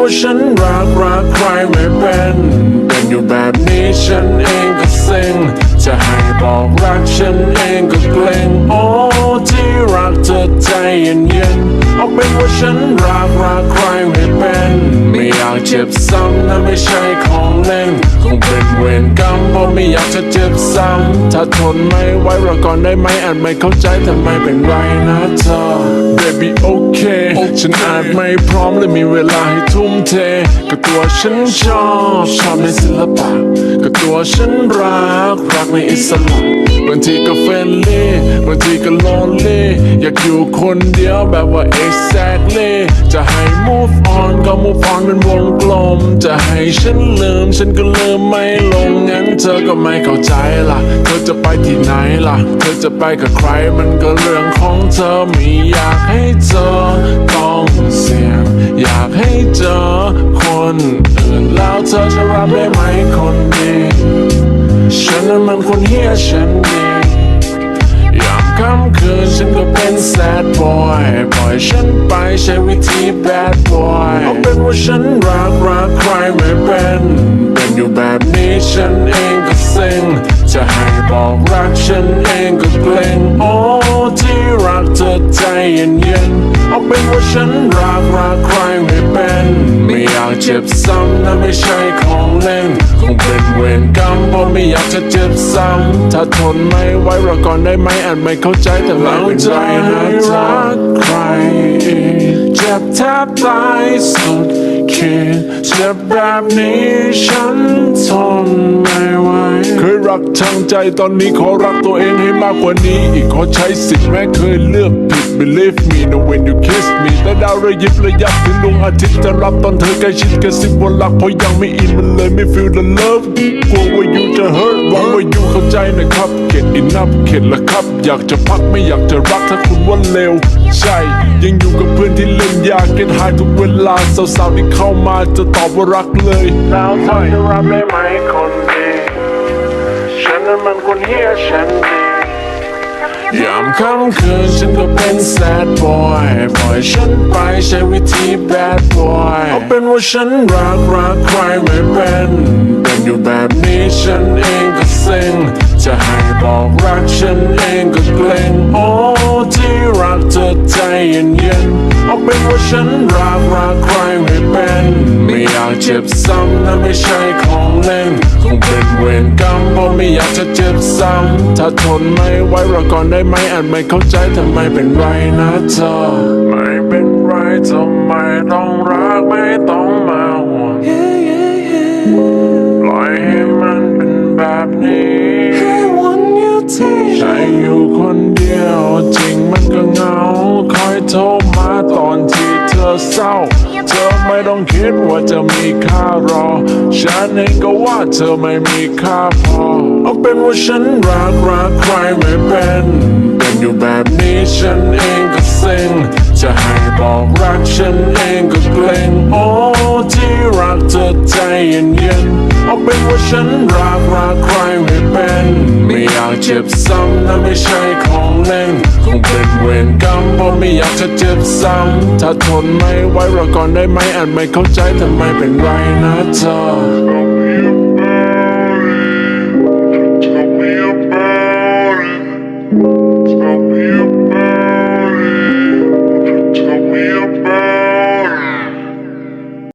ว่าฉันรักรักใครไม่เป็น เป็นอยู่แบบนี้ฉันเองก็เซ็งจะให้บอกรักฉันเองก็เกรงโอ้ที่รักเธ อใจเย็นเย็นๆเอาเป็นว่าฉันรักรักใครไม่เป็น ไม่อยากเจ็บซ้ำนะไม่ใช่ของเล่นคงเป็นเวรกรรมเพราะไม่อยากจะเจ็บซ้ำถ้าทนไม่ไหวรอก่อนได้ไหมอาจไม่เข้าใจแต่ไม่เป็นไรนะเธอ baby okay ฉันอาจไม่พร้อมและมีเวลาให้ทุ่มเทก็ตัวฉันชอบชอบในศิลปะก็ตัวฉันรักรักในอิสระบางทีก็เฟรนลี่บางทีก็โลนลี่อยากอยูู่่คนเดียวแบบว่า exactly จะให้ move on ก็ move on เป็นวงกลม จะให้ฉันลืม ฉันก็ลืมไม่ลง งั้นเธอก็ไม่เข้าใจล่ะ เธอจะไปที่ไหนล่ะ เธอจะไปกับใครมันก็เรื่องของเธอไม่อยากให้เธอต้องเสี่ยง อยากให้เจอคนอื่นแล้วเธอจะรับได้ไหมคนดีฉันนั้นมันคนเฮียฉันดียาม ค่ำคืนฉันก็เป็น sad boy ปล่อยฉันไปใช้วิธี bad boy เอาเป็นว่าฉันรักรักใครไม่เป็น เป็นอยู่แบบนี้ฉันเองก็เซ็งจะให้บอกรักฉันเองก็เกรงโอ้ที่รักเธอใจเย็นเย็นๆเอาเป็นว่าฉันรักรักใครไม่เจ็บซ้ำนะไม่ใช่ของเล่น คงเป็นเวรกรรมเพราะไม่อยากจะเจ็บซ้ำ ถ้าทนไม่ไหวรอก่อนได้ไหมอาจไม่เข้าใจแต่ไม่เป็นไรนะเธอรักใคร เจ็บแทบตายสุดขีดเจ็บแบบนี้ฉัน รักทางใจตอนนี้ขอรักตัวเองให้มากกว่านี้ อีกขอใช้สิทธิ์แม้เคยเลือกผิด believe me no when you kiss me แต่ดาวระยิบระยับถึงดวงอาทิตย์จะรับตอนเธอใกล้ชิดกระซิบว่ารักเพราะยังไม่อินมันเลยไม่ feel the love กลัวว่า you จะ hurt หวังว่า you เข้าใจนะครับเข็ด enough เข็ดละครับ อยากจะพักไม่อยากจะรักถ้าคุณว่าเลวใช่ ยังอยู่กับเพื่อนที่เล่นยา get high ทุกเวลาสาวๆที่เข้ามาจะตอบว่ารักเลยแล้วเธอจะรับได้ไหมคนดี นั้นมันคนเฮียฉันดียามค่ำคืนฉันก็เป็น sad boy ปล่อยฉันไปใช้วิธี bad boy เอาเป็นว่าฉันรักรักใครไม่เป็น เป็นอยู่แบบนี้ฉันเองก็เซ็งจะให้บอกรักฉันเองก็เกรงโอ้ที่รักเธ อใจเย็นเย็นๆเอาเป็นว่าฉันรักรักใครไม่เป็น ไม่อยากเจ็บซ้ำนะไม่ใช่ของเล่น คงเป็นเวรกรรมเพราะไม่อยากจะเจ็บซ้ำถ้าทนไม่ไหวรอก่อนได้ไหมอาจไม่เข้าใจแต่ไมเป็นไรนะเธอ ไม่เป็นไรทำไมต้องรักไม่ต้องมาห่วง เหงาคอยโทรมาตอนที่เธอเศร้า เธอไม่ต้องคิดว่าจะมีค่ารอ ฉันเองก็ว่าเธอไม่มีค่าพอ เอาเป็นว่าฉันรักรักใครไม่เป็นเป็นอยู่แบบนี้ฉันเองก็เซ็งจะให้บอกรักฉันเองก็เกรงโอ้ที่รักเธอใจเย็นเย็นๆเอาเป็นว่าฉันรักรักใครไม่เป็น จ็บซ้ำนะไม่ใช่ของเล่น คงเป็นเวรกรรมเพราะไม่อยากจะเจ็บซ้ำถ้าทนไม่ไหวรอก่อนได้ไหมอาจไม่เข้าใจทำไมเป็นไรนะเธอ